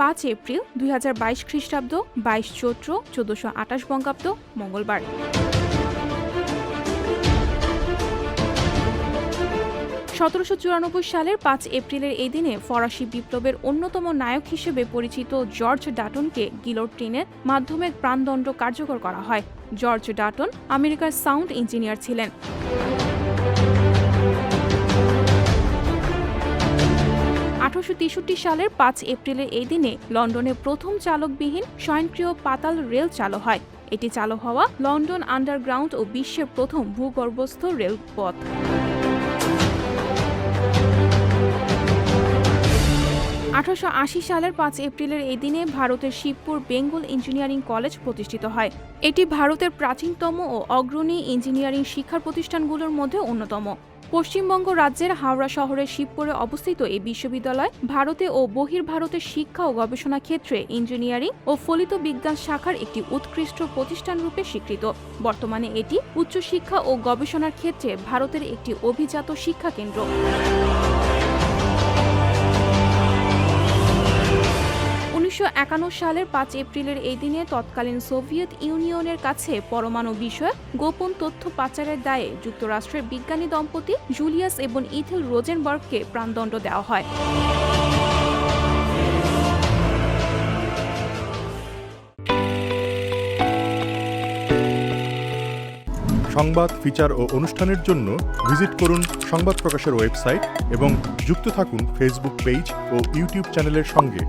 পাঁচ এপ্রিল দুই হাজার বাইশ খ্রিস্টাব্দ, বাইশ চৈত্র চোদ্দশো আঠাশ বঙ্গাব্দ, মঙ্গলবার। সতেরোশো চুরানব্বই সালের পাঁচ এপ্রিলের এই দিনে ফরাসি বিপ্লবের অন্যতম নায়ক হিসেবে পরিচিত জর্জ ডাটনকে গিলোটিনের মাধ্যমে প্রাণদণ্ড কার্যকর করা হয়। জর্জ ডাটন আমেরিকার সাউন্ড ইঞ্জিনিয়ার ছিলেন। সালের পাঁচ এপ্রিলের এই দিনে লন্ডনে প্রথম চালকবিহীন স্বয়ংক্রিয় পাতাল রেল চালু হয়। এটি চালু হওয়া লন্ডন আন্ডারগ্রাউন্ড ও বিশ্বের প্রথম ভূগর্ভস্থ রেলপথ। আঠারোশো আশি সালের পাঁচ এপ্রিলের এই দিনে ভারতের শিবপুর বেঙ্গল ইঞ্জিনিয়ারিং কলেজ প্রতিষ্ঠিত হয়। এটি ভারতের প্রাচীনতম ও অগ্রণী ইঞ্জিনিয়ারিং শিক্ষা প্রতিষ্ঠানগুলোর মধ্যে অন্যতম। পশ্চিমবঙ্গ রাজ্যের হাওড়া শহরের শিবপুরে অবস্থিত এই বিশ্ববিদ্যালয় ভারতে ও বহির্ভারতের শিক্ষা ও গবেষণা ক্ষেত্রে ইঞ্জিনিয়ারিং ও ফলিত বিজ্ঞান শাখার একটি উৎকৃষ্ট প্রতিষ্ঠান রূপে স্বীকৃত। বর্তমানে এটি উচ্চশিক্ষা ও গবেষণার ক্ষেত্রে ভারতের একটি অভিজাত শিক্ষা কেন্দ্র। উনিশশো একান্ন সালের পাঁচ এপ্রিলের এই দিনে তৎকালীন সোভিয়েত ইউনিয়নের কাছে পরমাণু বিষয়ক গোপন তথ্য পাচারের দায়ে যুক্তরাষ্ট্রের বিজ্ঞানী দম্পতি জুলিয়াস এবং ইথেল রোজেনবার্গকে প্রাণদণ্ড দেওয়া হয়। সংবাদ, ফিচার ও অনুষ্ঠানের জন্য ভিজিট করুন সংবাদ প্রকাশের ওয়েবসাইট এবং যুক্ত থাকুন ফেসবুক পেজ ও ইউটিউব চ্যানেলের সঙ্গে।